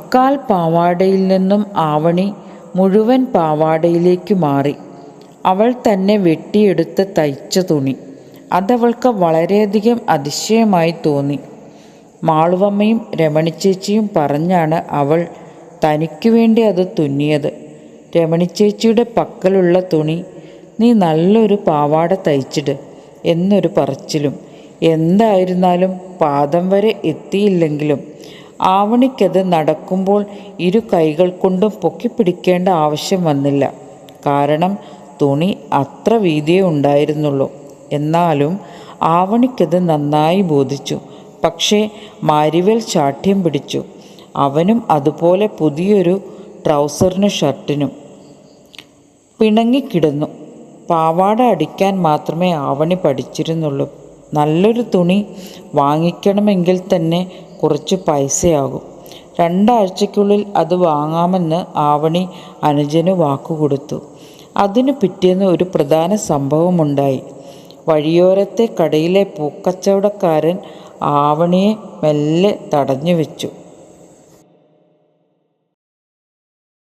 മുക്കാൽ പാവാടയിൽ നിന്നും ആവണി മുഴുവൻ പാവാടയിലേക്ക് മാറി. അവൾ തന്നെ വെട്ടിയെടുത്ത് തയ്ച്ച തുണി. അതവൾക്ക് വളരെയധികം അതിശയമായി തോന്നി. മാളുവമ്മയും രമണിച്ചേച്ചിയും പറഞ്ഞാണ് അവൾ തനിക്ക് വേണ്ടി അത് തുന്നിയത്. രമണിച്ചേച്ചിയുടെ പക്കലുള്ള തുണി നീ നല്ലൊരു പാവാട തയ്ച്ചിട് എന്നൊരു പറച്ചിലും എന്തായിരുന്നാലും പാദം വരെ എത്തിയില്ലെങ്കിലും ആവണിക്കത് നടക്കുമ്പോൾ ഇരു കൈകൾ കൊണ്ടും പൊക്കിപ്പിടിക്കേണ്ട ആവശ്യം വന്നില്ല. കാരണം തുണി അത്ര വീതിയേ ഉണ്ടായിരുന്നുള്ളൂ. എന്നാലും ആവണിക്കത് നന്നായി ബോധിച്ചു. പക്ഷേ മാരിവൽ ചാഠ്യം പിടിച്ചു. അവനും അതുപോലെ പുതിയൊരു ട്രൗസറിനും ഷർട്ടിനും പിണങ്ങിക്കിടന്നു. പാവാട അടിക്കാൻ മാത്രമേ ആവണി പഠിച്ചിരുന്നുള്ളൂ. നല്ലൊരു തുണി വാങ്ങിക്കണമെങ്കിൽ തന്നെ കുറച്ച് പൈസയാകും. രണ്ടാഴ്ചയ്ക്കുള്ളിൽ അത് വാങ്ങാമെന്ന് ആവണി അനുജന് വാക്കുകൊടുത്തു. അതിനു പിറ്റേന്ന് ഒരു പ്രധാന സംഭവമുണ്ടായി. വഴിയോരത്തെ കടയിലെ പൂക്കച്ചവടക്കാരൻ ആവണിയെ മെല്ലെ തടഞ്ഞു വെച്ചു.